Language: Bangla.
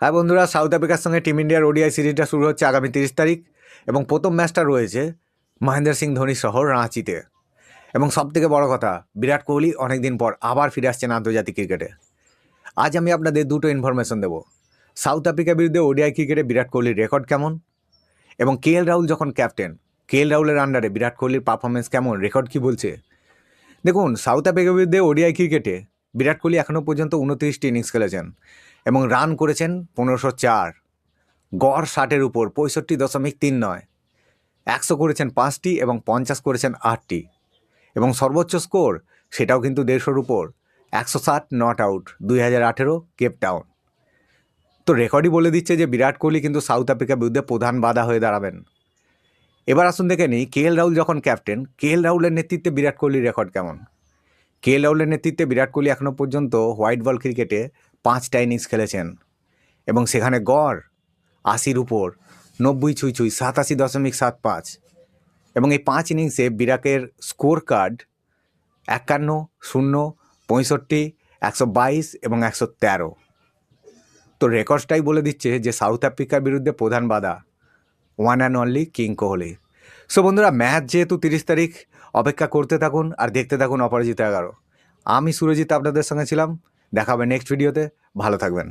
হ্যাঁ বন্ধুরা সাউথ আফ্রিকার সঙ্গে টিম ইন্ডিয়ার ওডিআই সিরিজটা শুরু হচ্ছে আগামী তিরিশ তারিখ এবং প্রথম ম্যাচটা রয়েছে মহেন্দ্র সিং ধোনি শহর রাঁচিতে। এবং সবথেকে বড় কথা, বিরাট কোহলি অনেকদিন পর আবার ফিরে আসছেন আন্তর্জাতিক ক্রিকেটে। আজ আমি আপনাদের দুটো ইনফরমেশন দেবো। সাউথ আফ্রিকার বিরুদ্ধে ওডিআই ক্রিকেটে বিরাট কোহলির রেকর্ড কেমন? এবং কে এল রাহুল যখন ক্যাপ্টেন কে এল রাহুলের আন্ডারে বিরাট কোহলির পারফরমেন্স কেমন? রেকর্ড কি বলছে? দেখুন সাউথ আফ্রিকার বিরুদ্ধে ওডিআই ক্রিকেটে বিরাট কোহলি এখনও পর্যন্ত উনত্রিশটি ইনিংস খেলেছেন এবং রান করেছেন পনেরোশো চার। গড় ষাটের উপর, পঁয়ষট্টি দশমিক তিন নয়। একশো করেছেন পাঁচটি এবং পঞ্চাশ করেছেন আটটি। এবং সর্বোচ্চ স্কোর সেটাও কিন্তু দেড়শোর উপর, একশো ষাট নট আউট দুই হাজার আঠেরো কেপ টাউন তো রেকর্ডই বলে দিচ্ছে যে বিরাট কোহলি কিন্তু সাউথ আফ্রিকার বিরুদ্ধে প্রধান বাধা হয়ে দাঁড়াবেন। এবার আসুন দেখে নিই কে এল রাহুল যখন ক্যাপ্টেন কে রাহুলের নেতৃত্বে বিরাট কোহলির রেকর্ড কেমন? কে এল রাহুলের নেতৃত্বে বিরাট কোহলি এখনও পর্যন্ত হোয়াইট বল ক্রিকেটে পাঁচটা ইনিংস খেলেছেন এবং সেখানে গড় আশির উপর, নব্বই ছুঁই ছুঁই, সাতাশি দশমিক সাত পাঁচ এবং এই পাঁচ ইনিংসে বিরাটের স্কোর কার্ড একান্ন, শূন্য, পঁয়ষট্টি, একশো বাইশ এবং একশো তেরো। তো রেকর্ডসটাই বলে দিচ্ছে যে সাউথ আফ্রিকার বিরুদ্ধে প্রধান বাধা one and only king Kohli. So বন্ধুরা, ম্যাচ যেহেতু তিরিশ তারিখ, অপেক্ষা করতে থাকুন আর দেখতে থাকুন অপরাজিত এগারো। আমি সুরজিৎ, আপনাদের সঙ্গে ছিলাম। দেখাবে নেক্সট ভিডিওতে ভালো থাকবেন।